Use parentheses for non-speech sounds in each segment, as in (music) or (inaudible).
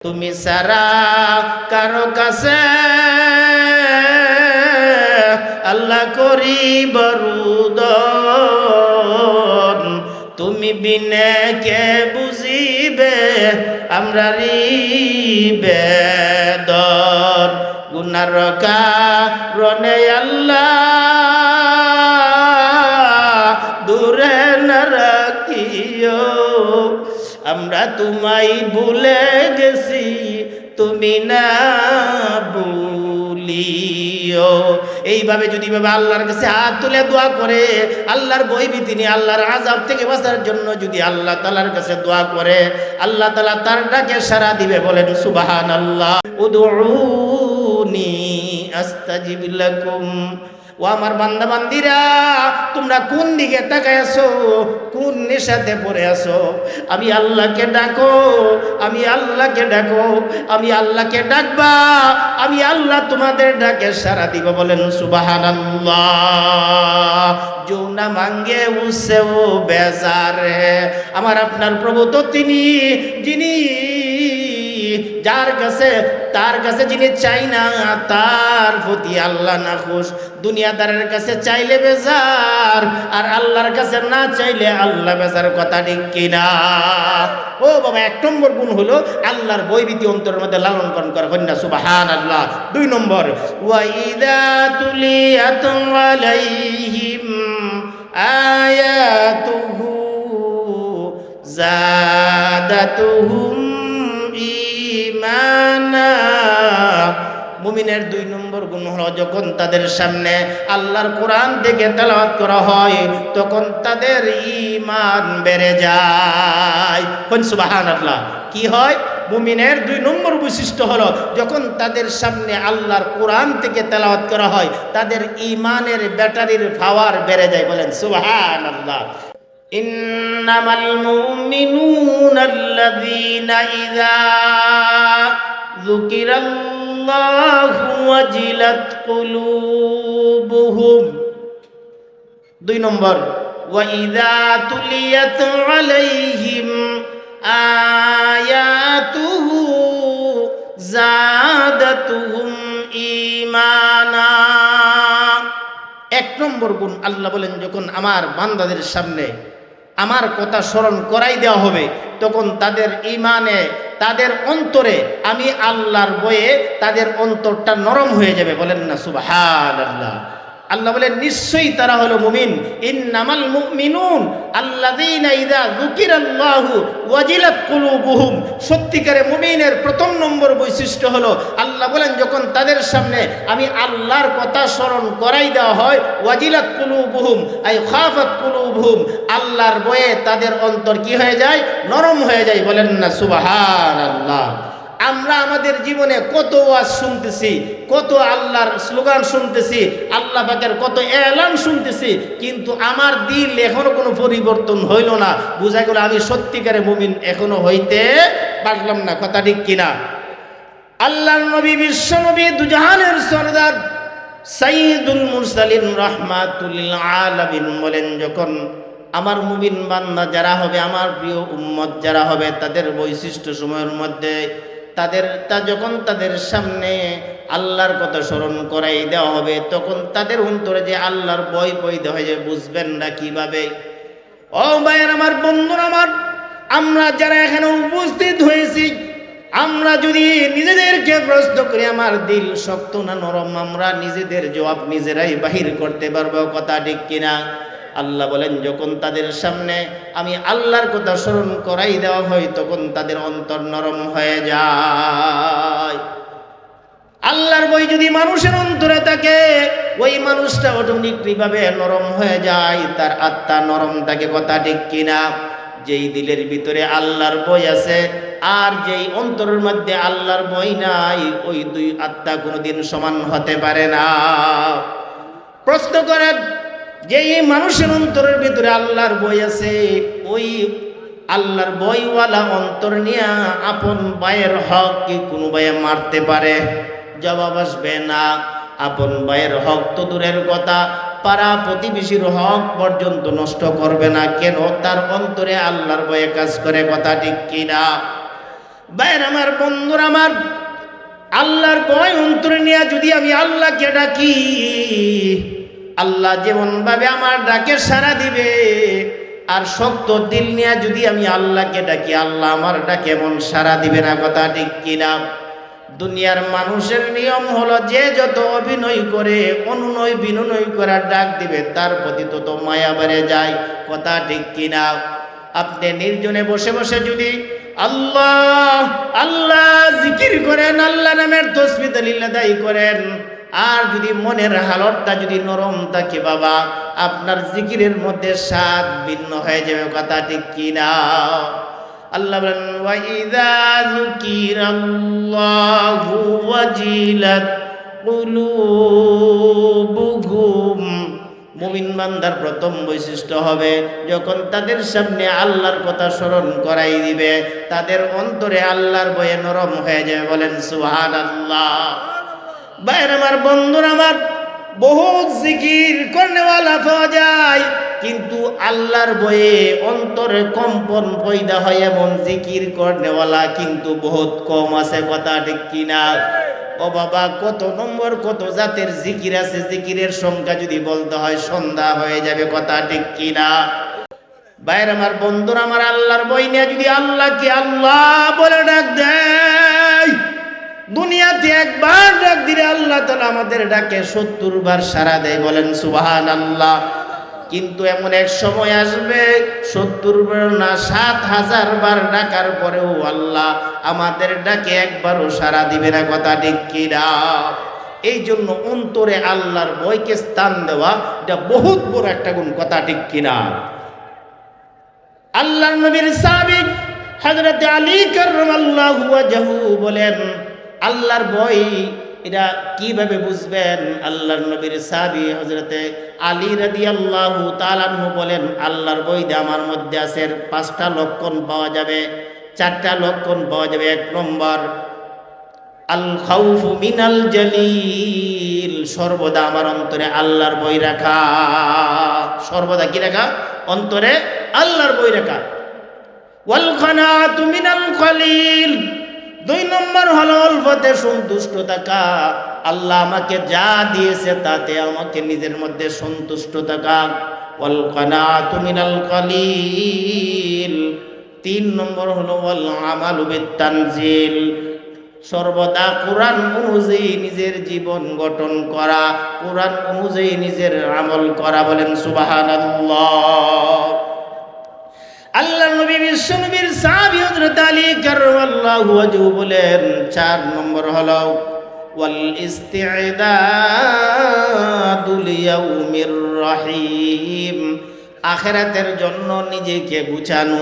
তুমি সারা কারও কাছে আল্লাহ করি বরুদন তুমি বিনে কে বুঝিবে, আমরা দন গুনার কারণে আল্লাহ তোমায় ভুলে গেছি, তুমি না ভুলিও। এইভাবে যদি ভাবে আল্লাহর কাছে হাত তুলে দোয়া করে, আল্লাহর বইবি তিনি আল্লাহর আজাব থেকে বাঁচার জন্য যদি আল্লাহ তালার কাছে দোয়া করে, আল্লাহ তালা তার ডাকে সারা দিবে, বলেন সুবাহান আল্লাহ উদুনি আস্তাজিব লাকুম। ও আমার বান্দা বান্দিরা তোমরা কোন দিকে তাকায় আছো? কোন নেশাতে পড়ে আছো? আমি আল্লাহকে ডাকো, আমি আল্লাহকে ডাকো, আমি আল্লাহকে ডাকবা, আমি আল্লাহ তোমাদের ডাকে সারা দিব বলেন সুবাহান যৌনা মাঙ্গে উসেও বেজারে। আমার আপনার প্রভু তো তিনি, যিনি যার কাছে, তার কাছে যিনি চাই না, তার প্রতি আল্লাহ না খুশ। দুনিয়াদারের কাছে চাইলে বেজার, আর আল্লাহর কাছে না চাইলে আল্লাহ বেজার কথা ঠিক কিনা। ও বাবা, এক নম্বর গুণ হলো আল্লাহর বৈবিধি অন্তরের মধ্যে লালন পালন করা। কন্যা সুবাহান আল্লাহ দুই নম্বর ওয়াইদা তুলিয়াত আলাইহিম আয়াতুহু জাদাতুহুম ঈমানা মুমিনের দুই নম্বর গুণ হলো যখন তাদের সামনে আল্লাহর কোরআন থেকে তেলাওয়াত করা হয়, তখন তাদের ঈমান বেড়ে যায়। কোন সুবহানাল্লাহ? কি হয়? মুমিনের দুই নম্বর বৈশিষ্ট্য হলো যখন তাদের সামনে আল্লাহর কোরআন থেকে তেলাওয়াত করা হয়, তাদের ঈমানের ব্যাটারির পাওয়ার বেড়ে যায়। বলেন সুবাহান সুবহানাল্লাহ। إنما المؤمنون الذين إذا ذكر الله وجلت قلوبهم দুই নম্বর وإذا تليت عليهم آياته زادتهم إيمانا এক নম্বর গুণ আল্লাহ বলেন যখন আমার বান্দাদের সামনে আমার কথা স্মরণ করাই দেওয়া হবে। তখন তাদের ইমানে তাদের অন্তরে আমি আল্লাহর বয়ে তাদের অন্তরটা নরম হয়ে যাবে। বলেন না সুবাহ আল্লাহ আল্লাহ বলেন, নিশ্চয়ই তারা হলো মুমিন। ইন্নামাল মুমিনুন আল্লাযীনা ইযা যুকিরাল্লাহু ওয়াজিলাত কুলুবুহুম। সত্যিকারে মুমিনের প্রথম নম্বর বৈশিষ্ট্য হলো, আল্লাহ বলেন, যখন তাদের সামনে আমি আল্লাহর কথা স্মরণ করাই দেওয়া হয়, ওয়াজিলাত কুলুবুহুম, আই খাফাত কুলুবুহুম, আল্লাহর বয়ে তাদের অন্তর কি হয়ে যায়? নরম হয়ে যায়। বলেন না, সুবহানাল্লাহ। আমরা আমাদের জীবনে কত ওয়াজ শুনতেছি, কত আল্লাহর স্লোগান শুনতেছি, আল্লাহ পাকের কত এলান শুনতেছি, কিন্তু আমার দিল এখনও কোনো পরিবর্তন হইল না। বুঝা গেল আমি সত্যিকারে মুমিন, এখনও হইতে পারলাম না, কথা ঠিক কিনা? আল্লাহর নবী, বিশ্ব নবী, দুজাহানের সরদার সাইদুল মুরসালিন রহমাতুল আলামিন বলেন, যখন আমার মুমিন বান্দা যারা হবে, আমার প্রিয় উম্মত যারা হবে, তাদের বৈশিষ্ট্য সময়ের মধ্যে তাদের তা যখন তাদের সামনে আল্লাহর কথা স্মরণ করাই দেওয়া হবে, তখন তাদের অন্তরে যে আল্লাহর বই পৈতে হয়ে যায় বুঝবেন না কীভাবে। ও ভাইয়ের আমার, বন্ধুরা আমার, আমরা যারা এখানে উপস্থিত হয়েছি, আমরা যদি নিজেদেরকে প্রশ্ন করি, আমার দিল শক্ত না নরম? আমরা নিজেদের জবাব নিজেরাই বাহির করতে পারব, কথা ঠিক কিনা? আল্লাহ বলেন, যখন তাদের সামনে আমি আল্লাহর কথা স্মরণ করাই দেওয়া হয়, তখন তাদের অন্তর নরম হয়ে যায়। আল্লাহর বই যদি মানুষের অন্তরে থাকে, ওই মানুষটা অটোমেটিকভাবে নরম হয়ে যায়, তার আত্মা নরম থাকে, কথা ঠিক কিনা? যেই দিলের ভিতরে আল্লাহর বই আছে, আর যেই অন্তরের মধ্যে আল্লাহর বই নাই, ওই দুই আত্মা কোনোদিন সমান হতে পারে না। প্রশ্ন করেন যেই মানুষের অন্তরের ভিতরে আল্লাহর বই আছে, ওই আল্লাহর বইওয়ালা অন্তর নিয়ে আপন ভাইয়ের হক কি কোনো ভাইয়ে মারতে পারে? জবাব আসবে না। আপন ভাইয়ের হক তো দূরের কথা, পাড়া প্রতিবেশীর হক পর্যন্ত নষ্ট করবে না। কেন? তার অন্তরে আল্লাহর বয়ে কাজ করে, কথা ঠিক কিনা? বাইর আমার, বন্ধুর আমার, আল্লাহর বয় অন্তরে নিয়ে যদি আমি আল্লাহকে ডাকি আল্লাহ যেমন ভাবে আমার ডাকে সারা দিবে, আর শক্ত দিল নিয়ে যদি আমি আল্লাহকে ডাকি, আল্লাহ আমার ডাকে এমন সারা দিবে না, কথা ঠিক কিনা? দুনিয়ার মানুষের নিয়ম হলো যে যত অভিনয় করে, অনুনয় বিনুনয় করার ডাক দিবে, তার প্রতি তত মায়া বেড়ে যায়, কথা ঠিক কিনা? আপনি নির্জনে বসে বসে যদি আল্লাহ আল্লাহ জিকির করেন, আল্লাহ নামের তসমিত দায়ী করেন আর যদি মনের হালতটা যদি নরম থাকে বাবা, আপনার জিকিরের মধ্যে স্বাদ ভিন্ন হয়ে যাবে, কথা ঠিক কিনা? আল্লাহ বলেন ওয়াইদা যুকিরাল্লাহু ওয়াজিলাত কুলুবুহুম। মুমিন বান্দার প্রথম বৈশিষ্ট্য হবে, যখন তাদের সামনে আল্লাহর কথা স্মরণ করাই দিবে, তাদের অন্তরে আল্লাহর বয়ে নরম হয়ে যাবে, বলেন সুবহানাল্লাহ। বাইরে আমার, বন্ধুরা আমার, বহুত জিকির করনেওয়ালা পাওয়া যায়, কিন্তু আল্লাহর বয়ে অন্তরে কম্পন পয়দা হয় এমন জিকির করনেওয়ালা কিন্তু বহুত কম আছে, কথা ঠিক কিনা? ও বাবা, কত নম্বর, কত জাতের জিকির আছে? জিকিরের সংখ্যা যদি বলতে হয়, সন্ধ্যা হয়ে যাবে, কথা ঠিক কিনা? বাইরে আমার, বন্ধুরা আমার, আল্লাহর বই নিয়ে যদি আল্লাহকে আল্লাহ বলে ডাক দেয় দুনিয়াতে একবার ডাক দিলে আল্লাহ তালা আমাদের ডাকে সত্তর বার সারা দেয়, বলেন সুবাহান আল্লাহ কিন্তু এমন এক সময় আসবে, সত্তর বার না সাত হাজার বার ডাকার পরেও আল্লাহ আমাদের ডাকে একবারও সারা দিবে না, কথা ঠিক এই জন্য অন্তরে আল্লাহর বইকে স্থান দেওয়া, এটা বহুত বড় একটা গুণ, কথা ঠিক কিনা? আল্লাহ নবীর সাবিক হজরত আলী করমাল্লাহু বলেন আল্লাহর বই এটা কীভাবে বুঝবেন? আল্লাহর নবীর সাবি হজরতে আলী রাদি আল্লাহ তালান্নু বলেন, আল্লাহর বইতে আমার মধ্যে আছে পাঁচটা লক্ষণ পাওয়া যাবে। চারটা লক্ষণ পাওয়া যাবে। এক নম্বর, আল খাউফু মিনাল জালিল, সর্বদা আমার অন্তরে আল্লাহর বই রাখা। সর্বদা কি রাখা? অন্তরে আল্লাহর বই রাখা। ওয়াল খানাতু মিনাল কলিল দুই নম্বর হলো অল্পতে সন্তুষ্ট থাকা আল্লাহ আমাকে যা দিয়েছে তাতে আমাকে নিজের মধ্যে সন্তুষ্ট থাকা মিনাল কলিল। তিন নম্বর হলো ওয়াল আমালু বিতানজিল সর্বদা কোরআন অনুযায়ী নিজের জীবন গঠন করা, কোরআন অনুযায়ী নিজের আমল করা বলেন সুবহানাল্লাহ। আল্লাহ নবী বিশ্ব নবীর সাহাবী হযরত আলী কাররামাল্লাহু ওয়াজহু বলেন, চার নম্বর হলো, ওয়াল ইস্তি'দাদু লিয়াউমির রহিম আখেরাতের জন্য নিজেকে গুছানো।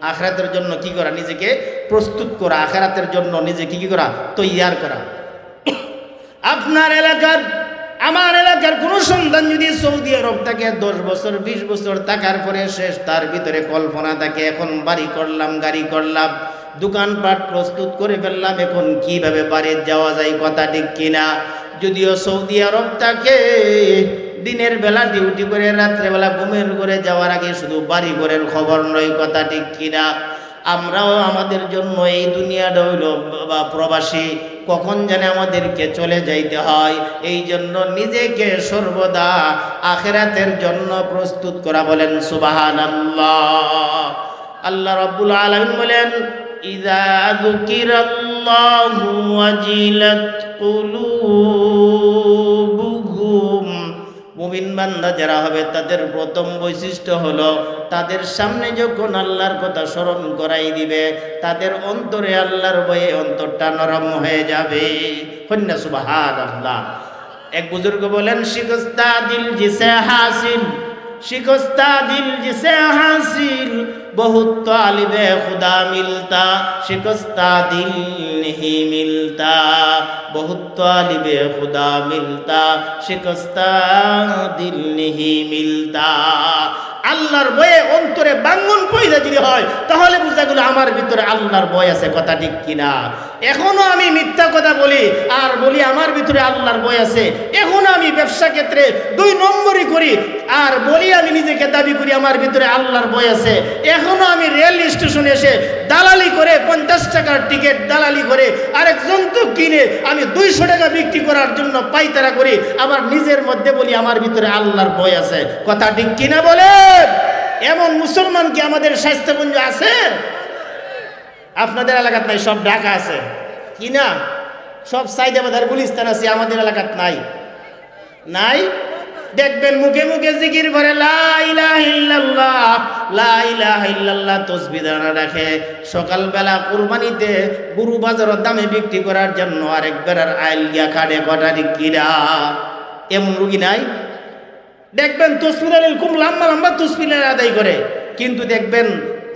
আখেরাতের জন্য কি করা? নিজেকে প্রস্তুত করা। আখেরাতের জন্য নিজেকে কি করা? তৈয়ার করা। (coughs) আপনার এলাকার আমার এলাকার কোনো সন্তান যদি সৌদি আরব থাকে, দশ বছর, বিশ বছর থাকার পরে শেষ, তার ভিতরে কল্পনা থাকে, এখন বাড়ি করলাম, গাড়ি করলাম, দোকানপাট প্রস্তুত করে ফেললাম, এখন কীভাবে বাড়ি যাওয়া যায় কথা ঠিক কিনা? যদিও সৌদি আরব থাকে, দিনের বেলা ডিউটি করে রাত্রেবেলা ঘুমের করে যাওয়ার আগে শুধু বাড়ি ঘরের খবর নয়, কথা ঠিক কিনা? আমরাও আমাদের জন্য এই দুনিয়াটা হইল বা প্রবাসী কখন যেন আমাদেরকে চলে যাইতে হয়? এই জন্য নিজেকে সর্বদা আখেরাতের জন্য প্রস্তুত করা বলেন সুবাহান আল্লাহ আল্লাহ রব্বুল বলেন ইদা কুলুবুহুম মুমিন বান্দা যারা হবে, তাদের প্রথম বৈশিষ্ট্য হলো তাদের সামনে যখন আল্লাহর কথা স্মরণ করাই দিবে, তাদের অন্তরে আল্লাহর বয়ে অন্তরটা নরম হয়ে যাবে। কন্যা সুবাহার এক বুজুর্গ বলেন, শিকস্তা দিল জিসে হাসিল, শিকস্তা দিল জিসে হাসিল। বহুত আলিবে খুদা মিলতা, শিকস্তা দিল নেহি মিলতা। বহুত আলিবে খুদা মিলতা, শিকস্তা দিল নেহি মিলতা। আল্লাহর বয়ে অন্তরে বাঙ্গন পয়দা যদি হয়, তাহলে বুঝা গেল আমার ভিতরে আল্লাহর বয় আছে, কথা ঠিক কিনা। এখনও আমি মিথ্যা কথা বলি, আর বলি আমার ভিতরে আল্লাহর বয় আছে। এখনও আমি ব্যবসা ক্ষেত্রে দুই নম্বরই করি, আর বলি আমি নিজেকে দাবি করি, আমার ভিতরে আল্লাহর বয় আছে। এখনও আমি রেল স্টেশনে এসে দালালি করে পঞ্চাশ টাকার টিকিট দালালি করে আরেক জন্তু কিনে আমি দুইশো টাকা বিক্রি করার জন্য পাইতারা করি। আবার নিজের মধ্যে বলি, আমার ভিতরে আল্লাহর ভয় আছে। কথা ঠিক কিনা বলেন এমন মুসলমান কি আমাদের স্বাস্থ্যপুঞ্জ আছে? আপনাদের এলাকাত নাই, সব ঢাকা আছে। কি না সব সাইদাবাদ গুলিস্তান আছে, আমাদের এলাকাত নাই। নাই? দেখবেন মুখে মুখে জিকির করে, লা ইলাহা ইল্লাল্লাহ, লা ইলাহা ইল্লাল্লাহ দানা রাখে। সকালবেলা কুরবানিতে গরু বাজারের দামে বিক্রি করার জন্য আরেক বেড়ার আইল গিয়া খাড়ে কটারি কিরা। এমন রুগী নাই? দেখবেন তসবির আলীল খুব লম্বা লম্বা তসবিরের আদায় করে, কিন্তু দেখবেন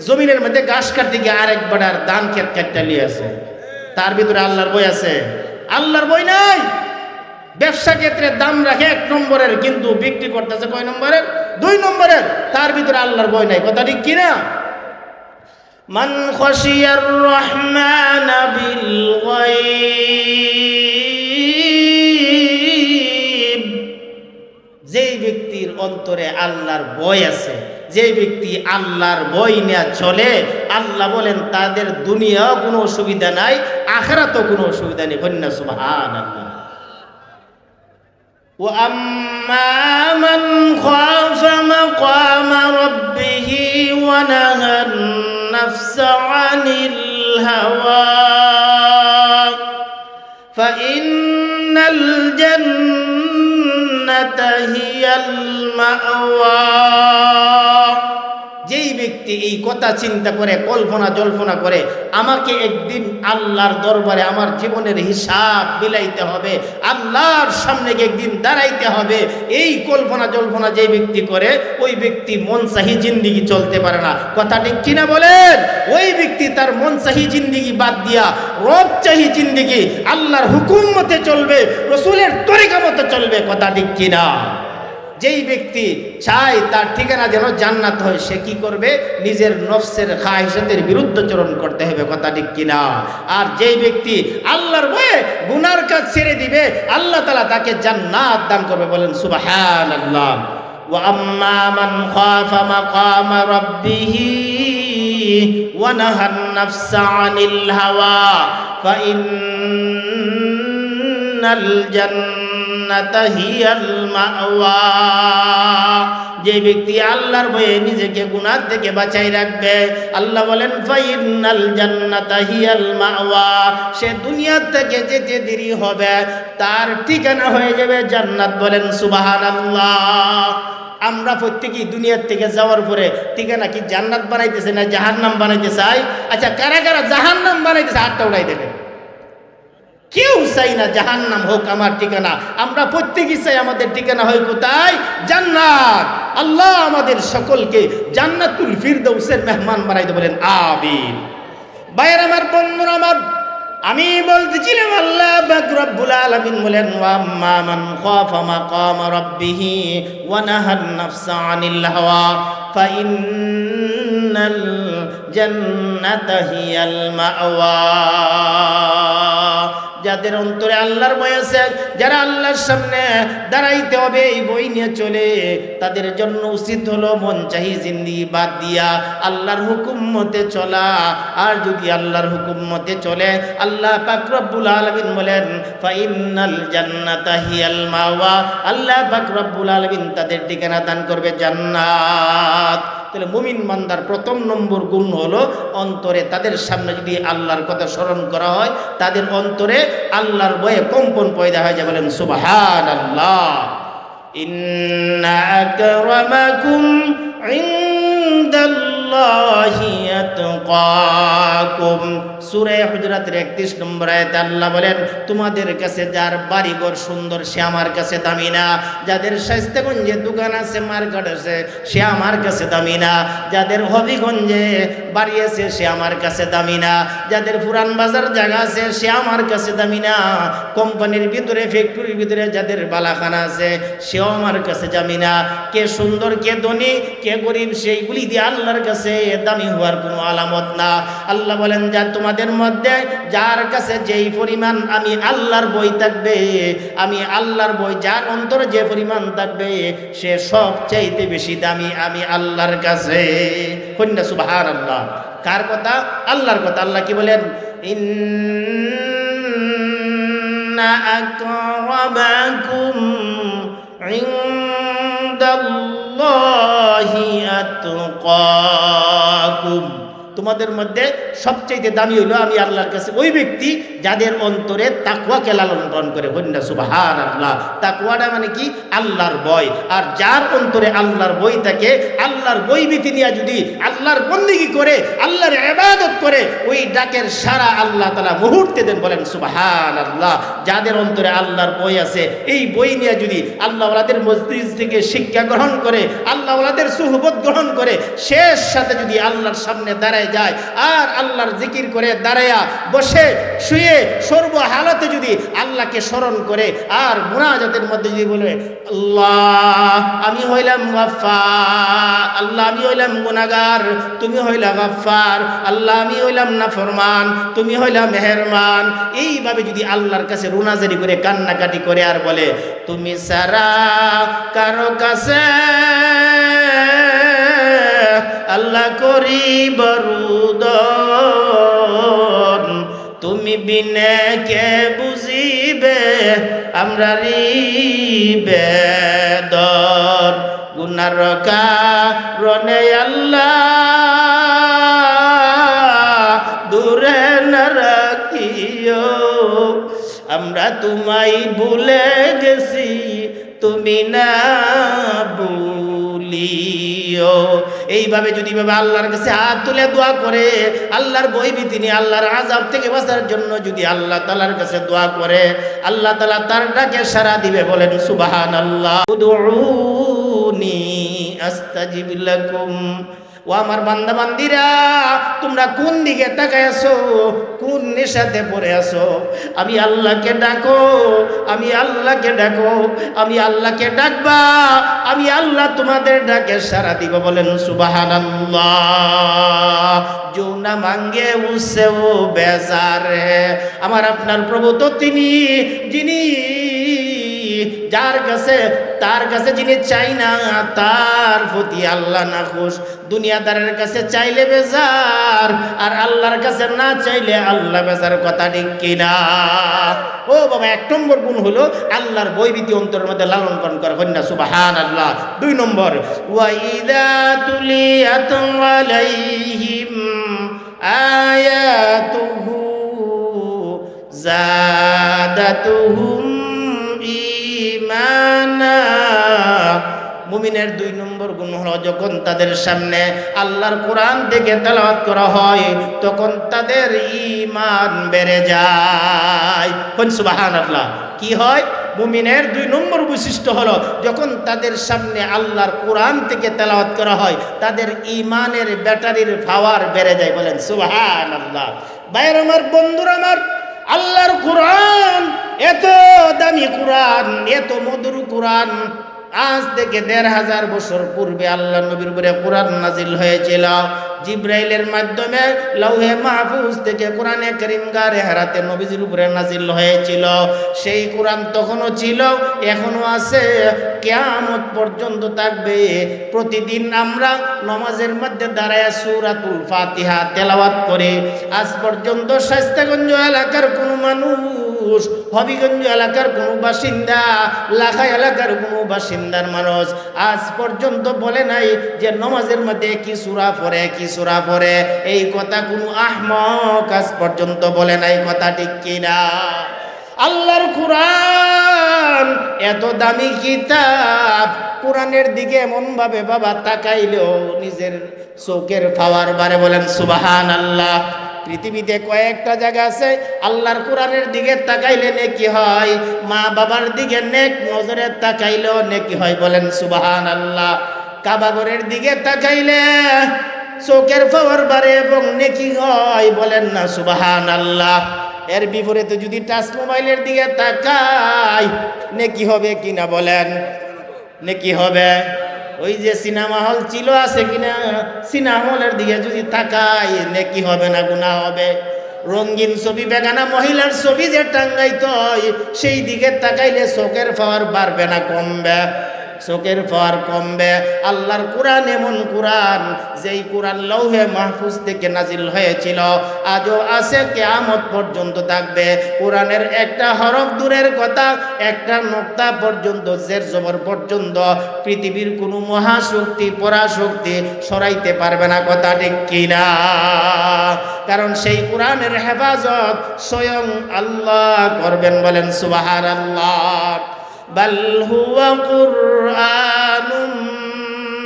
জমিনের মধ্যে ঘাস কাটতে গিয়ে আরেক বেড়ার দান খেটটা নিয়ে আছে। তার ভিতরে আল্লাহর বই আছে। আল্লাহর বই নাই? ব্যবসা ক্ষেত্রে দাম রাখে এক নম্বরের, কিন্তু বিক্রি করতেছে কয় নম্বরের? দুই নম্বরের। তার ভিতরে আল্লাহর বই নাই। কথা ঠিক কিনা? মান খসিয়ার রহমান যেই ব্যক্তির অন্তরে আল্লাহর বই আছে যে ব্যক্তি আল্লাহর বই নেওয়া চলে, আল্লাহ বলেন, তাদের দুনিয়াও কোনো অসুবিধা নাই, আখেরাতেও কোনো অসুবিধা নেই। কন্যা সুবাহ আল্লাহ وأما من خاف مقام ربه ونهى النفس عن الهوى فإن الجنة هي المأوى. যেই ব্যক্তি এই কথা চিন্তা করে, কল্পনা জল্পনা করে, আমাকে একদিন আল্লাহর দরবারে আমার জীবনের হিসাব বিলাইতে হবে, আল্লাহর সামনে একদিন দাঁড়াইতে হবে, এই কল্পনা জল্পনা যেই ব্যক্তি করে, ওই ব্যক্তি মন চাহি জিন্দিগি চলতে পারে না। কথা ঠিক কিনা বলেন? ওই ব্যক্তি তার মন চাহি জিন্দিগি বাদ দিয়া রব চাহি জিন্দিগি আল্লাহর হুকুম মতে চলবে, রসুলের তরিকা মতে চলবে, কথা ঠিক কিনা? যেই ব্যক্তি চায় তার ঠিকানা যেন জান্নাত হয় সে কি করবে নিজের নফসের খাহিসাতের বিরুদ্ধচরণ করতে হবে কথা ঠিক কিনা আর যেই ব্যক্তি আল্লাহর ভয়ে গুনার কাজ ছেড়ে দিবে আল্লাহ তালা তাকে জান্নাত দান করবে বলেন সুবাহান আল্লাহ وأما من خاف مقام ربه ونهى النفس عن الهوى فإن الجنة هي المأوى যে ব্যক্তি আল্লাহর ভয়ে নিজেকে গুনার থেকে বাঁচাই রাখবে, আল্লাহ বলেন ফাইনাল জান্নাতা হিয়াল মাওয়া। সে দুনিয়া থেকে যেতে দেরি হবে, তার ঠিকানা হয়ে যাবে জান্নাত বলেন, সুবহানাল্লাহ। আমরা প্রত্যেকেই দুনিয়ার থেকে যাওয়ার পরে ঠিকানা কি জান্নাত বানাইতেছে না জাহান্নাম বানাইতে চাই আচ্ছা কারা কারা জাহান্নাম বানাইতেছে, হাতটা উড়াই দেবে কেউ চাই না জাহান্নাম হোক আমার ঠিকানা। আমরা প্রত্যেকেই চাই আমাদের ঠিকানা হয় কোথায়? জান্নাত। আল্লাহ আমাদের সকলকে জান্নাতুল ফিরদৌসের মেহমান বানাইতে বলেন আবির বাইর আমার, বন্ধুরা আমার, আমি বলতেছিলাম, আল্লাহ রব্বুল আলামিন বলেন ওয়াম্মা মান খাফা মাকাম রাব্বিহ ওয়া নাহান নাফসা আনিল হাওয়া ফাইন্নাল জান্নাতা হিয়াল মাওয়া। যাদের অন্তরে আল্লাহর বই আছে, যারা আল্লাহর সামনে দাঁড়াইতে হবে, এই বই নিয়ে চলে, তাদের জন্য উচিত হলো মন চাহি জিন্দিগি বাদ দিয়া, আল্লাহর হুকুম মতে চলা। আর যদি আল্লাহর হুকুম মতে চলে, আল্লাহ পাক রব্বুল আলামিন বলেন ফাইনাল জান্নাতা হিয়াল মাওয়া। আল্লাহ পাক রব্বুল আলামিন তাদের ঠিকানা দান করবে জান্নাত। তাহলে মুমিন মান্দার প্রথম নম্বর গুণ হলো অন্তরে তাদের সামনে যদি আল্লাহর কথা স্মরণ করা হয়, তাদের অন্তরে আল্লাহর বয়ে কম্পন পয়দা হয়ে যায়, বলেন সুবাহান আল্লাহ ইনদাল্লাহি আতকাকুম। সূরা হুজরাতের 31 নম্বর আয়াতে আল্লাহ বলেন, তোমাদের কাছে যার বাড়িঘর সুন্দর, সে আমার কাছে দামি না। যাদের স্বাস্থ্যগঞ্জে দোকান আছে, মার্কেট আছে, সে আমার কাছে দামি না। যাদের হবিগঞ্জে বাড়ি আছে, সে আমার কাছে দামি না। যাদের পুরান বাজার জায়গা আছে, সে আমার কাছে দামি না। কোম্পানির ভিতরে, ফ্যাক্টরির ভিতরে যাদের বালাখানা আছে, সেও আমার কাছে দামি না। কে সুন্দর, কে ধনী, কে গরিব, সেইগুলি দিয়ে আল্লাহর কাছে দামি হওয়ার কোনো আলামত না। আল্লাহ বলেন, যা তোমাদের তোমাদের মধ্যে যার কাছে যেই পরিমাণ আমি আল্লাহর বই থাকবে, আমি আল্লাহর বই যার অন্তরে যে পরিমাণ থাকবে, সে সবচাইতে বেশি দামি আমি আল্লাহর কাছে। কন্যা সুবাহান আল্লাহ কার কথা? আল্লাহর কথা। আল্লাহ কি বলেন? ইনদাল্লাহি আতকাকুম। তোমাদের মধ্যে সবচেয়ে দামি হইল আমি আল্লাহর কাছে ওই ব্যক্তি যাদের অন্তরে তাকুয়াকে লালন করে। হন্যা সুবাহান আল্লাহ তাকুয়াটা মানে কি? আল্লাহর বই আর যার অন্তরে আল্লাহর বই থাকে, আল্লাহর বই বিধি নিয়ে যদি আল্লাহর বন্দিগি করে, আল্লাহর এবাদত করে, ওই ডাকের সারা আল্লাহ তালা মুহূর্তে দেন বলেন সুবাহান আল্লাহ যাদের অন্তরে আল্লাহর বই আছে, এই বই নিয়ে যদি আল্লাহওয়ালাদের মসজিদ থেকে শিক্ষা গ্রহণ করে, আল্লাহওয়ালাদের সুহবত গ্রহণ করে, শেষ সাথে যদি আল্লাহর সামনে দাঁড়ায় যায়। আর আল্লাহর জিকির করে দাঁড়ায়া বসে, শুয়ে সর্ব হালতে যদি আল্লাহকে স্মরণ করে, আর মুনাজাতের মধ্যে যদি বলে, আল্লাহ, আমি হইলাম গাফা আল্লাহ, আমি হইলাম গুনাগার তুমি হইলা গাফার আল্লাহ, আমি হইলাম না ফরমান তুমি হইলা মেহরমান এইভাবে যদি আল্লাহর কাছে রুনাজারি করে, কান্নাকাটি করে আর বলে, তুমি সারা কারও কাছে আল্লাহ করি বরুদন তুমি বিনে কে বুঝিবে, আমরা রিবে দন গুনার রনে আল্লাহ দূরে না আমরা তোমায় ভুলে গেছি, তুমি না ভুলিও। এইভাবে যদি ভাবে আল্লাহর কাছে হাত তুলে দোয়া করে, আল্লাহর বই তিনি আল্লাহর আজাব থেকে বাঁচার জন্য যদি আল্লাহ তালার কাছে দোয়া করে, আল্লাহ তালা তার ডাকে সারা দিবে, বলেন সুবাহান আল্লাহ উদউনি আস্তাজিব লাকুম। ও আমার বান্দা বান্দিরা তোমরা কোন দিকে তাকাইছো কোন নেশাতে পড়ে আছো আমি আল্লাহকে ডাকো, আমি আল্লাহকে ডাকো, আমি আল্লাহকে ডাকবা, আমি আল্লাহ তোমাদের ডাকে সারা দিব বলেন সুবাহান যৌনা মাঙ্গে উসেও বেজারে। আমার আপনার প্রভু তো তিনি, যিনি যার কাছে, তার কাছে যিনি চাই না, তার প্রতি আল্লাহ না খুশ। দুনিয়াদারের কাছে চাইলে বেজার, আর আল্লাহর কাছে না চাইলে আল্লাহ বেজার কথা ঠিক কিনা। ও বাবা, এক নম্বর গুণ হলো আল্লাহর বৈবিধি অন্তরের মধ্যে লালন পালন করে কন্যা সুবাহান আল্লাহ দুই নম্বর ওয়াইদা তুলিয়াত আলাইহিম আয়াতুহু জাদাতুহুম ঈমানা মুমিনের দুই নম্বর গুণ হলো যখন তাদের সামনে আল্লাহর কোরআন থেকে তেলাওয়াত করা হয়, তখন তাদের ইমান বেড়ে যায়। কোন সুবহানাল্লাহ? কি হয়? মুমিনের দুই নম্বর বৈশিষ্ট্য হলো যখন তাদের সামনে আল্লাহর কোরআন থেকে তেলাওয়াত করা হয়, তাদের ইমানের ব্যাটারির পাওয়ার বেড়ে যায়। বলেন সুবাহান আল্লাহ বাইর আমার, বন্ধুরা আমার, আল্লাহর কোরআন এত দামি কোরআন, এত মধুর কোরআন, আজ থেকে দেড় হাজার বছর পূর্বে আল্লাহ নবীর উপরে কোরআন নাজিল হয়েছিল। জিব্রাইলের মাধ্যমে লৌহে মাহফুজ থেকে কোরআনে করিম গারে হারাতে নবীজির উপরে নাজিল হয়েছিল। সেই কোরআন তখনও ছিল এখনও আছে। কেয়ামত পর্যন্ত থাকবে। প্রতিদিন আমরা নমাজের মধ্যে দাঁড়ায় সুরাতুল ফাতিহা তেলাওয়াত করে। আজ পর্যন্ত স্বাস্থ্যগঞ্জ এলাকার কোনো মানুষ, হবিগঞ্জ এলাকার কোনো বাসিন্দা, লাখা এলাকার কোনো বাসিন্দার মানুষ আজ পর্যন্ত বলে নাই যে নমাজের মধ্যে কি সুরা পরে কি সুরা পড়ে, এই কথা কোনো আহমক আজ পর্যন্ত বলে নাই, কথা ঠিক কিনা? আল্লাহর কোরআন এত দামি কিতাব, কোরআনের দিকে এমন ভাবে বাবা তাকাইলেও নিজের চোখের পাওয়ার বারে বলেন সুবাহান আল্লাহ পৃথিবীতে কয়েকটা জায়গা আছে, আল্লাহর কোরআনের দিকে তাকাইলে নেকি হয়, মা বাবার দিকে নেক নজরে তাকাইলেও নেকি হয় বলেন সুবাহান আল্লাহ কাবাগরের দিকে তাকাইলে চোখের পাওয়ার বাড়ে এবং নেকি হয়, বলেন না সুবাহান আল্লাহ এর বিপরীতে যদি টাচ মোবাইলের দিকে তাকাই নেকি হবে কিনা বলেন? নেকি হবে। ওই যে সিনেমা হল ছিল, আছে কিনা? সিনেমা হলের দিকে যদি তাকাই নেকি হবে না গুণা হবে। রঙিন ছবি, বেগানা মহিলার ছবি যে টাঙ্গাইত সেই দিকে তাকাইলে চোখের পাওয়ার বাড়বে না, কমবে। চোখের পাওয়ার কমবে। আল্লাহর কোরআন এমন কোরআন, যেই কোরআন লৌহে মাহফুজ থেকে নাজিল হয়েছিল, আজও আছে, কেয়ামত পর্যন্ত থাকবে। কোরআনের একটা হরফ দূরের কথা, একটা নোক্তা পর্যন্ত, জের জবর পর্যন্ত পৃথিবীর কোনো মহাশক্তি, পরাশক্তি সরাইতে পারবে না, কথা ঠিক কিনা? কারণ সেই কোরআনের হেফাজত স্বয়ং আল্লাহ করবেন বলেন সুবাহার আল্লাহ بل هو قرآن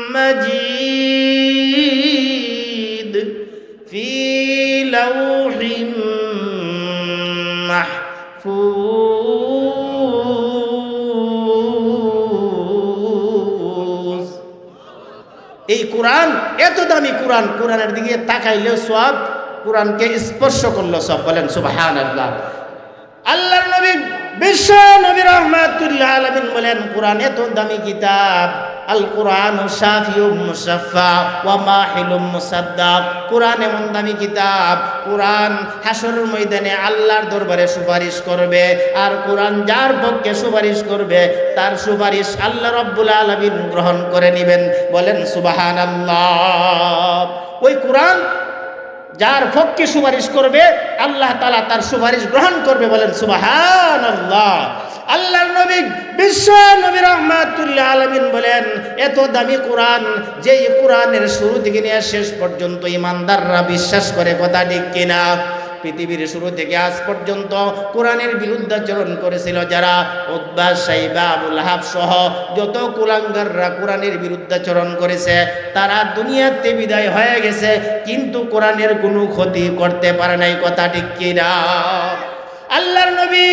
مجيد في لوح محفوظ এই কোরআন এত দামি কোরআন কোরআনের দিকে তাকাইলেও সব কোরআনকে স্পর্শ করলো সব বলেন সুবাহান আল্লাহ আল্লাহর নবী বিশ্ব নবী রহমাতুল্লাহ আলামিন বলেন, কোরআন এত দামি কিতাব আল কোরআন মুসাফা ওয়া মাহিলুম মুসাদ্দাক কোরআন এমন দামি কিতাব, কোরআন হাসরের ময়দানে আল্লাহর দরবারে সুপারিশ করবে, আর কোরআন যার পক্ষে সুপারিশ করবে, তার সুপারিশ আল্লাহ রব্বুল আলামিন গ্রহণ করে নেবেন। বলেন, সুবহানাল্লাহ। ওই কোরআন যার পক্ষে সুপারিশ করবে, আল্লাহ তালা তার সুপারিশ গ্রহণ করবে বলেন সুবাহান আল্লাহ আল্লাহর নবী বিশ্ব নবী রহমাতুল্লাহ আলমিন বলেন, এত দামি কোরআন যে কোরআনের শুরু থেকে নিয়ে শেষ পর্যন্ত ইমানদাররা বিশ্বাস করে, কথা ঠিক কিনা? পৃথিবীর শুরু থেকে আজ পর্যন্ত কোরআনের বিরুদ্ধাচরণ করেছিল যারা উদ্বাস সাইবা, আবুল সহ যত কুলাঙ্গাররা কোরআনের বিরুদ্ধাচরণ করেছে, তারা দুনিয়াতে বিদায় হয়ে গেছে, কিন্তু কোরআনের কোনো ক্ষতি করতে পারে নাই, কথা ঠিক কিনা? আল্লাহর নবী,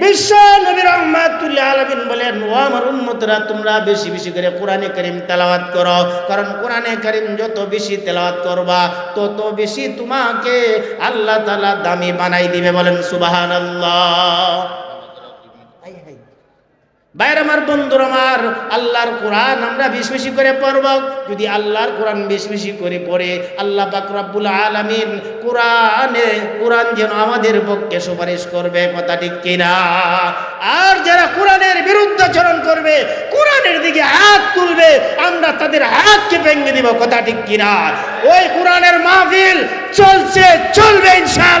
বিশ্ব নবী রহমাতুল্লাহ আলামিন বলেন, ও আমার উম্মতরা, তোমরা বেশি বেশি করে কোরআনে করিম তেলাওয়াত করো। কারণ কোরআনে করিম যত বেশি তেলাওয়াত করবা, তত বেশি তোমাকে আল্লাহ তালা দামি বানাই দিবে বলেন সুবহানাল্লাহ। বাইরে আমার বন্ধুর আমার আল্লাহর কোরআন আমরা বেশি বেশি করে পড়ব। যদি আল্লাহর কোরআন বেশি বেশি করে পড়ে, আল্লাহ পাক রব্বুল আলামিন কোরআনে, কোরআন যেন আমাদের পক্ষে সুপারিশ করবে, কথা ঠিক কিনা? আর যারা কোরআনের বিরুদ্ধাচরণ করবে, কোরআনের দিকে হাত তুলবে, আমরা তাদের হাতকে ভেঙে দিব, কথা ঠিক কিনা? ওই কোরআনের মাহফিল চলছে, চলবে ইনশাআল্লাহ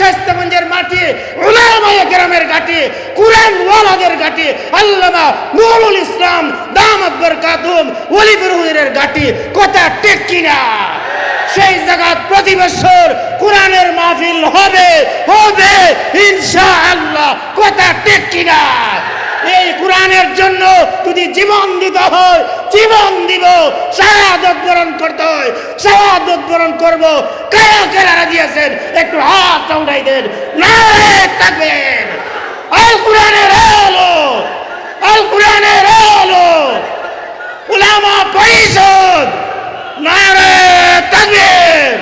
এই মাটি, উলামায়ে কেরামের ঘাটি কুরআন ওয়ালাদের ঘাটি, আল্লামা নুরুল ইসলাম দামাত বরকাতুম ওলি ফিরহুজের ঘাটি, কথা ঠিক কিনা? সেই জায়গা প্রতি বছর কোরআনের মাহফিল হবে হবে, ইনশাআল্লাহ, কথা ঠিক কিনা? এই কোরআনের জন্য যদি জীবন দিতে হয়, জীবন দিব। শাহাদত গ্রহণ করতে হয়, শাহাদত গ্রহণ করব। কারা কারা রাজি আছেন, একটু হাত চৌড়াই দেন। না তাকবীর আল কোরআনের আলো, আল কোরআনের আলো। উলামা পরিষদ নারে তাকবীর